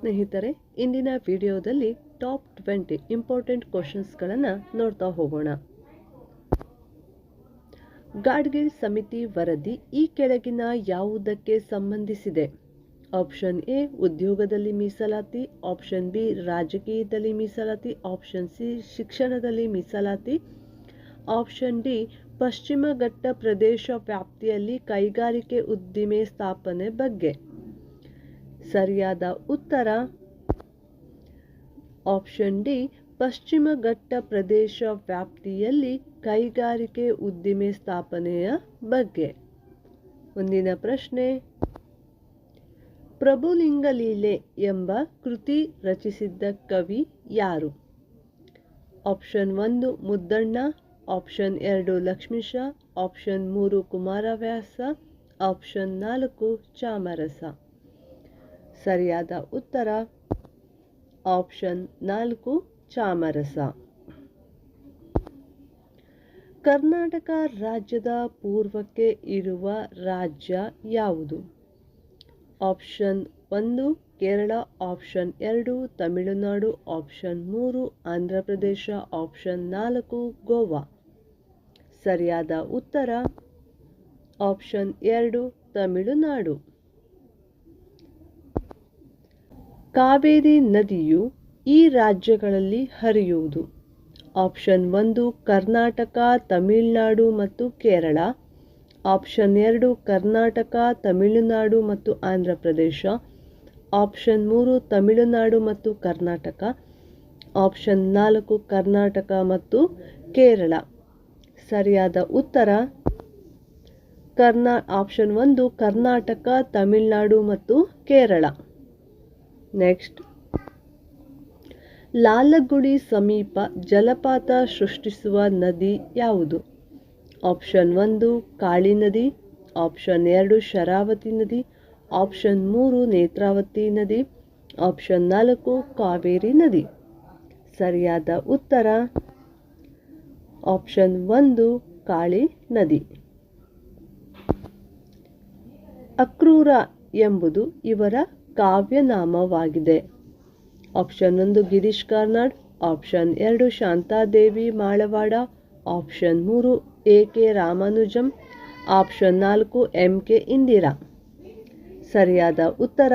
ಸ್ನೇಹಿತರೆ, ಇಂದಿನ ವಿಡಿಯೋದಲ್ಲಿ ಟಾಪ್ ಟ್ವೆಂಟಿ ಇಂಪಾರ್ಟೆಂಟ್ ಕ್ವಶನ್ಸ್ಗಳನ್ನು ನೋಡ್ತಾ ಹೋಗೋಣ. ಗಾಡ್ಗಿಲ್ ಸಮಿತಿ ವರದಿ ಈ ಕೆಳಗಿನ ಯಾವುದಕ್ಕೆ ಸಂಬಂಧಿಸಿದೆ? ಆಪ್ಷನ್ ಎ, ಉದ್ಯೋಗದಲ್ಲಿ ಮೀಸಲಾತಿ. ಆಪ್ಷನ್ ಬಿ, ರಾಜಕೀಯದಲ್ಲಿ ಮೀಸಲಾತಿ. ಆಪ್ಷನ್ ಸಿ, ಶಿಕ್ಷಣದಲ್ಲಿ ಮೀಸಲಾತಿ. ಆಪ್ಷನ್ ಡಿ ಪಶ್ಚಿಮ ಘಟ್ಟ ಪ್ರದೇಶ ವ್ಯಾಪ್ತಿಯಲ್ಲಿ ಕೈಗಾರಿಕೆ ಉದ್ದಿಮೆ ಸ್ಥಾಪನೆ ಬಗ್ಗೆ. ಸರಿಯಾದ ಉತ್ತರ? ಆಪ್ಷನ್ ಡಿ ಪಶ್ಚಿಮ ಘಟ್ಟ ಪ್ರದೇಶ ವ್ಯಾಪ್ತಿಯಲ್ಲಿ ಕೈಗಾರಿಕೆ ಉದ್ದಿಮೆ ಸ್ಥಾಪನೆಯ ಬಗ್ಗೆ. ಮುಂದಿನ ಪ್ರಶ್ನೆ. ಪ್ರಭುಲಿಂಗಲೀಲೆ ಎಂಬ ಕೃತಿ ರಚಿಸಿದ್ದ ಕವಿ ಯಾರು? ಆಪ್ಷನ್ ಒಂದು, ಮುದ್ದಣ್ಣ. ಆಪ್ಷನ್ ಎರಡು, ಲಕ್ಷ್ಮೀಶ. ಆಪ್ಷನ್ ಮೂರು, ಕುಮಾರವ್ಯಾಸ. ಆಪ್ಷನ್ ನಾಲ್ಕು, ಚಾಮರಸ. ಸರಿಯಾದ ಉತ್ತರ. ಆಪ್ಷನ್ ನಾಲ್ಕು, ಚಾಮರಸ. ಕರ್ನಾಟಕ ರಾಜ್ಯದ ಪೂರ್ವಕ್ಕೆ ಇರುವ ರಾಜ್ಯ ಯಾವುದು? ಆಪ್ಷನ್ ಒಂದು, ಕೇರಳ. ಆಪ್ಷನ್ ಎರಡು, ತಮಿಳುನಾಡು. ಆಪ್ಷನ್ ಮೂರು ಆಂಧ್ರ ಪ್ರದೇಶ ಆಪ್ಷನ್ ನಾಲ್ಕು, ಗೋವಾ. ಸರಿಯಾದ ಉತ್ತರ. ಆಪ್ಷನ್ ಎರಡು, ತಮಿಳುನಾಡು. ಕಾವೇರಿ ನದಿಯು ಈ ರಾಜ್ಯಗಳಲ್ಲಿ ಹರಿಯುವುದು. ಆಪ್ಷನ್ ಒಂದು, ಕರ್ನಾಟಕ, ತಮಿಳುನಾಡು ಮತ್ತು ಕೇರಳ. ಆಪ್ಷನ್ ಎರಡು, ಕರ್ನಾಟಕ, ತಮಿಳುನಾಡು ಮತ್ತು ಆಂಧ್ರ ಪ್ರದೇಶ. ಆಪ್ಷನ್ ಮೂರು, ತಮಿಳುನಾಡು ಮತ್ತು ಕರ್ನಾಟಕ. ಆಪ್ಷನ್ ನಾಲ್ಕು, ಕರ್ನಾಟಕ ಮತ್ತು ಕೇರಳ. ಸರಿಯಾದ ಉತ್ತರ? ಕರ್ನಾ, ಆಪ್ಷನ್ ಒಂದು, ಕರ್ನಾಟಕ, ತಮಿಳುನಾಡು ಮತ್ತು ಕೇರಳ. ನೆಕ್ಸ್ಟ್ ಲಾಲಗುಡಿ ಸಮೀಪ ಜಲಪಾತ ಸೃಷ್ಟಿಸುವ ನದಿ ಯಾವುದು? ಆಪ್ಷನ್ ಒಂದು, ಕಾಳಿ ನದಿ. ಆಪ್ಷನ್ ಎರಡು, ಶರಾವತಿ ನದಿ. ಆಪ್ಷನ್ ಮೂರು, ನೇತ್ರಾವತಿ ನದಿ. ಆಪ್ಷನ್ ನಾಲ್ಕು, ಕಾವೇರಿ ನದಿ. ಸರಿಯಾದ ಉತ್ತರ? ಆಪ್ಷನ್ ಒಂದು, ಕಾಳಿ ನದಿ. ಅಕ್ರೂರ ಎಂಬುದು ಇವರ ಕಾವ್ಯನಾಮವಾಗಿದೆ. ಆಪ್ಷನ್ ಒಂದು ಗಿರೀಶ್ ಕಾರ್ನಾಡ್ ಆಪ್ಷನ್ ಎರಡು ಶಾಂತಾದೇವಿ ಮಾಳವಾಡ ಆಪ್ಷನ್ ಮೂರು ಎ ಕೆ ರಾಮಾನುಜಂ ಆಪ್ಷನ್ ನಾಲ್ಕು ಎಂ ಕೆ ಇಂದಿರಾ. ಸರಿಯಾದ ಉತ್ತರ?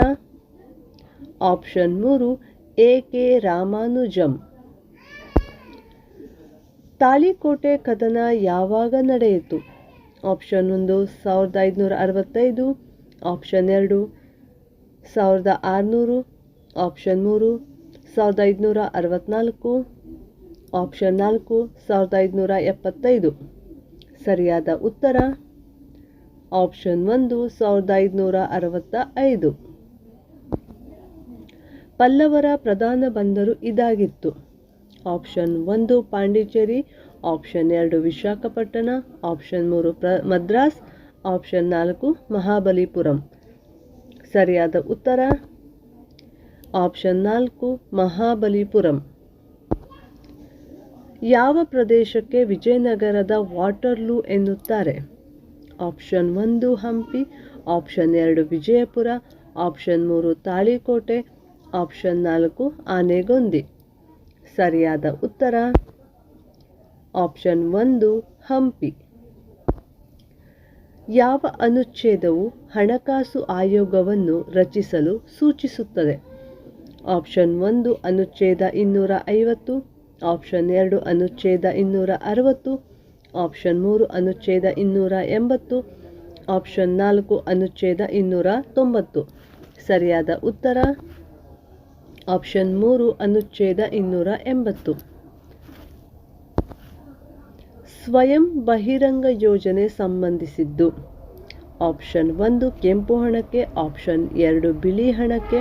ಆಪ್ಷನ್ ಮೂರು ಎ ಕೆ ರಾಮಾನುಜಂ. ತಾಳಿಕೋಟೆ ಕದನ ಯಾವಾಗ ನಡೆಯಿತು? ಆಪ್ಷನ್ ಒಂದು ಸಾವಿರದ ಐದುನೂರ ಅರವತ್ತೈದು ಆಪ್ಷನ್ ಎರಡು ಸಾವಿರದ ಆರುನೂರು ಆಪ್ಷನ್ ಮೂರು, ಸಾವಿರದ ಐದುನೂರ ಅರವತ್ತ್ನಾಲ್ಕು ಆಪ್ಷನ್ ನಾಲ್ಕು, ಸಾವಿರದ ಐದುನೂರ ಎಪ್ಪತ್ತೈದು. ಸರಿಯಾದ ಉತ್ತರ? ಆಪ್ಷನ್ ಒಂದು, ಸಾವಿರದ ಐದುನೂರ ಅರವತ್ತ ಐದು ಪಲ್ಲವರ ಪ್ರಧಾನ ಬಂದರು ಇದಾಗಿತ್ತು. ಆಪ್ಷನ್ ಒಂದು, ಪಾಂಡಿಚೇರಿ ಆಪ್ಷನ್ ಎರಡು, ವಿಶಾಖಪಟ್ಟಣ ಆಪ್ಷನ್ ಮೂರು, ಪ್ರ, ಮದ್ರಾಸ್ ಆಪ್ಷನ್ ನಾಲ್ಕು, ಮಹಾಬಲಿಪುರಂ. ಸರಿಯಾದ ಉತ್ತರ? ಆಪ್ಷನ್ ನಾಲ್ಕು, ಮಹಾಬಲಿಪುರಂ. ಯಾವ ಪ್ರದೇಶಕ್ಕೆ ವಿಜಯನಗರದ ವಾಟರ್ಲೂ ಎನ್ನುತ್ತಾರೆ? ಆಪ್ಷನ್ ಒಂದು, ಹಂಪಿ. ಆಪ್ಷನ್ ಎರಡು, ವಿಜಯಪುರ. ಆಪ್ಷನ್ ಮೂರು, ತಾಳಿಕೋಟೆ. ಆಪ್ಷನ್ ನಾಲ್ಕು, ಆನೆಗೊಂದಿ. ಸರಿಯಾದ ಉತ್ತರ? ಆಪ್ಷನ್ ಒಂದು, ಹಂಪಿ. ಯಾವ ಅನುಚ್ಛೇದವು ಹಣಕಾಸು ಆಯೋಗವನ್ನು ರಚಿಸಲು ಸೂಚಿಸುತ್ತದೆ? ಆಪ್ಷನ್ ಒಂದು ಅನುಚ್ಛೇದ ಇನ್ನೂರ ಐವತ್ತು, ಆಪ್ಷನ್ ಎರಡು ಅನುಚ್ಛೇದ ಇನ್ನೂರ ಅರವತ್ತು, ಆಪ್ಷನ್ ಮೂರು ಅನುಚ್ಛೇದ ಇನ್ನೂರ ಎಂಬತ್ತು, ಆಪ್ಷನ್ ನಾಲ್ಕು ಅನುಚ್ಛೇದ ಇನ್ನೂರ ತೊಂಬತ್ತು. ಸರಿಯಾದ ಉತ್ತರ? ಆಪ್ಷನ್ ಮೂರು ಅನುಚ್ಛೇದ ಇನ್ನೂರ ಎಂಬತ್ತು. ಸ್ವಯಂ ಬಹಿರಂಗ ಯೋಜನೆ ಸಂಬಂಧಿಸಿದ್ದು. ಆಪ್ಷನ್ ಒಂದು, ಕೆಂಪು ಹಣಕ್ಕೆ. ಆಪ್ಷನ್ ಎರಡು, ಬಿಳಿ ಹಣಕ್ಕೆ.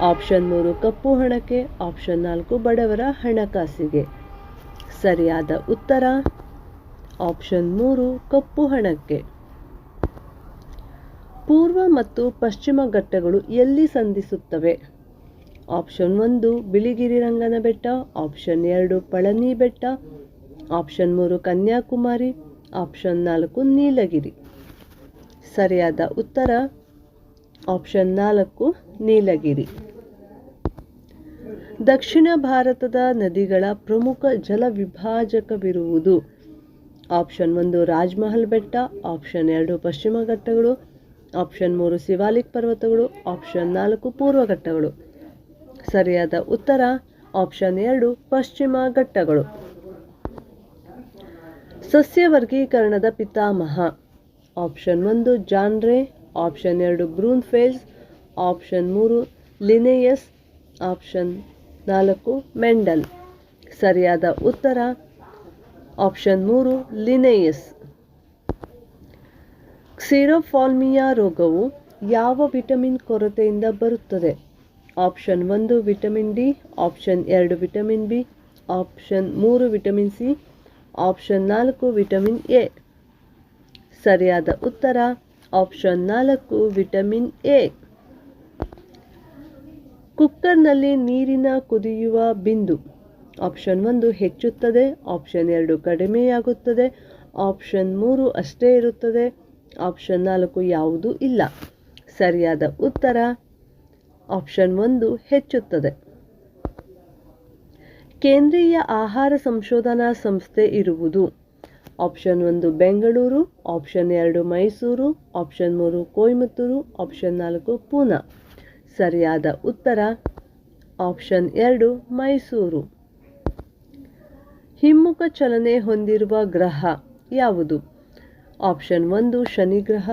ಆಪ್ಷನ್ ಮೂರು, ಕಪ್ಪು ಹಣಕ್ಕೆ. ಆಪ್ಷನ್ ನಾಲ್ಕು, ಬಡವರ ಹಣಕಾಸಿಗೆ. ಸರಿಯಾದ ಉತ್ತರ? ಆಪ್ಷನ್ ಮೂರು, ಕಪ್ಪು ಹಣಕ್ಕೆ. ಪೂರ್ವ ಮತ್ತು ಪಶ್ಚಿಮ ಘಟ್ಟಗಳು ಎಲ್ಲಿ ಸಂಧಿಸುತ್ತವೆ? ಆಪ್ಷನ್ ಒಂದು ಬಿಳಿಗಿರಿರಂಗನ ಬೆಟ್ಟ. ಆಪ್ಷನ್ ಎರಡು, ಪಳನಿ ಬೆಟ್ಟ. ಆಪ್ಷನ್ ಮೂರು ಕನ್ಯಾಕುಮಾರಿ, ಆಪ್ಷನ್ ನಾಲ್ಕು ನೀಲಗಿರಿ. ಸರಿಯಾದ ಉತ್ತರ, ಆಪ್ಷನ್ ನಾಲ್ಕು ನೀಲಗಿರಿ. ದಕ್ಷಿಣ ಭಾರತದ ನದಿಗಳ ಪ್ರಮುಖ ಜಲ ವಿಭಾಜಕವಿರುವುದು. ಆಪ್ಷನ್ ಒಂದು ರಾಜ್ಮಹಲ್ ಬೆಟ್ಟ, ಆಪ್ಷನ್ ಎರಡು ಪಶ್ಚಿಮ ಘಟ್ಟಗಳು, ಆಪ್ಷನ್ ಮೂರು ಶಿವಾಲಿಕ್ ಪರ್ವತಗಳು, ಆಪ್ಷನ್ ನಾಲ್ಕು ಪೂರ್ವ ಘಟ್ಟಗಳು. ಸರಿಯಾದ ಉತ್ತರ, ಆಪ್ಷನ್ ಎರಡು ಪಶ್ಚಿಮ ಘಟ್ಟಗಳು. ಸಸ್ಯ ವರ್ಗೀಕರಣದ ಪಿತಾಮಹ. ಆಪ್ಷನ್ ಒಂದು ಜಾನ್ರೆ, ಆಪ್ಷನ್ ಎರಡು ಬ್ರೂನ್ಫೇಲ್ಸ್, ಆಪ್ಷನ್ ಮೂರು ಲಿನೇಯಸ್, ಆಪ್ಷನ್ ನಾಲ್ಕು ಮೆಂಡಲ್. ಸರಿಯಾದ ಉತ್ತರ? ಆಪ್ಷನ್ ಮೂರು ಲಿನೇಯಸ್. ಕ್ಸಿರೋಫಾಲ್ಮಿಯಾ ರೋಗವು ಯಾವ ವಿಟಮಿನ್ ಕೊರತೆಯಿಂದ ಬರುತ್ತದೆ? ಆಪ್ಷನ್ ಒಂದು ವಿಟಮಿನ್ ಡಿ, ಆಪ್ಷನ್ ಎರಡು ವಿಟಮಿನ್ ಬಿ, ಆಪ್ಷನ್ ಮೂರು ವಿಟಮಿನ್ ಸಿ ಆಪ್ಷನ್ ನಾಲ್ಕು ವಿಟಮಿನ್ ಎ ಸರಿಯಾದ ಉತ್ತರ ಆಪ್ಷನ್ ನಾಲ್ಕು ವಿಟಮಿನ್ ಎ ಕುಕ್ಕರ್ನಲ್ಲಿ ನೀರಿನ ಕುದಿಯುವ ಬಿಂದು. ಆಪ್ಷನ್ ಒಂದು ಹೆಚ್ಚುತ್ತದೆ ಆಪ್ಷನ್ ಎರಡು ಕಡಿಮೆಯಾಗುತ್ತದೆ ಆಪ್ಷನ್ ಮೂರು ಅಷ್ಟೇ ಇರುತ್ತದೆ ಆಪ್ಷನ್ ನಾಲ್ಕು ಯಾವುದೂ ಇಲ್ಲ. ಸರಿಯಾದ ಉತ್ತರ ಆಪ್ಷನ್ ಒಂದು ಹೆಚ್ಚುತ್ತದೆ. ಕೇಂದ್ರೀಯ ಆಹಾರ ಸಂಶೋಧನಾ ಸಂಸ್ಥೆ ಇರುವುದು. ಆಪ್ಷನ್ ಒಂದು ಬೆಂಗಳೂರು, ಆಪ್ಷನ್ ಎರಡು ಮೈಸೂರು, ಆಪ್ಷನ್ ಮೂರು ಕೊಯಮತ್ತೂರು, ಆಪ್ಷನ್ ನಾಲ್ಕು ಪೂನಾ. ಸರಿಯಾದ ಉತ್ತರ, ಆಪ್ಷನ್ ಎರಡು ಮೈಸೂರು. ಹಿಮ್ಮುಖ ಚಲನೆ ಹೊಂದಿರುವ ಗ್ರಹ ಯಾವುದು? ಆಪ್ಷನ್ ಒಂದು ಶನಿ ಗ್ರಹ,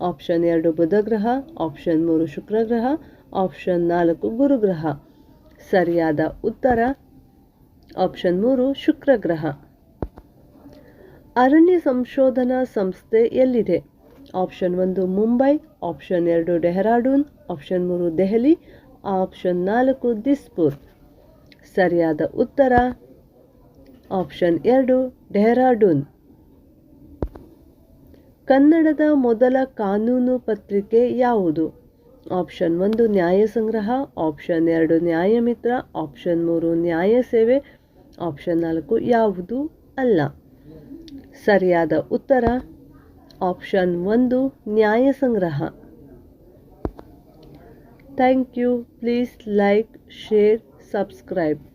ಆಪ್ಷನ್ ಎರಡು ಬುಧ ಗ್ರಹ, ಆಪ್ಷನ್ ಮೂರು ಶುಕ್ರ ಗ್ರಹ, ಆಪ್ಷನ್ ನಾಲ್ಕು ಗುರುಗ್ರಹ ಸರಿಯಾದ ಉತ್ತರ ಆಪ್ಷನ್ ಮೂರು, ಶುಕ್ರ ಗ್ರಹ. ಅರಣ್ಯ ಸಂಶೋಧನಾ ಸಂಸ್ಥೆ ಎಲ್ಲಿದೆ? ಆಪ್ಷನ್ ಒಂದು, ಮುಂಬೈ. ಆಪ್ಷನ್ ಎರಡು, ಡೆಹರಾಡೂನ್. ಆಪ್ಷನ್ ಮೂರು, ದೆಹಲಿ. ಆಪ್ಷನ್ ನಾಲ್ಕು, ದಿಸ್ಪುರ್. ಸರಿಯಾದ ಉತ್ತರ? ಆಪ್ಷನ್ ಎರಡು, ಡೆಹರಾಡೂನ್. ಕನ್ನಡದ ಮೊದಲ ಕಾನೂನು ಪತ್ರಿಕೆ ಯಾವುದು? ಆಪ್ಷನ್ ಒಂದು, ನ್ಯಾಯ ಸಂಗ್ರಹ. ಆಪ್ಷನ್ ಎರಡು, ನ್ಯಾಯಮಿತ್ರ. ಆಪ್ಷನ್ ಮೂರು, ನ್ಯಾಯ ಸೇವೆ. ಆಪ್ಷನ್ ನಾಲ್ಕು ಯಾವುದು ಅಲ್ಲ. ಸರಿಯಾದ ಉತ್ತರ. ಆಪ್ಷನ್ ಒಂದು ನ್ಯಾಯ ಸಂಗ್ರಹ. Thank you please like share subscribe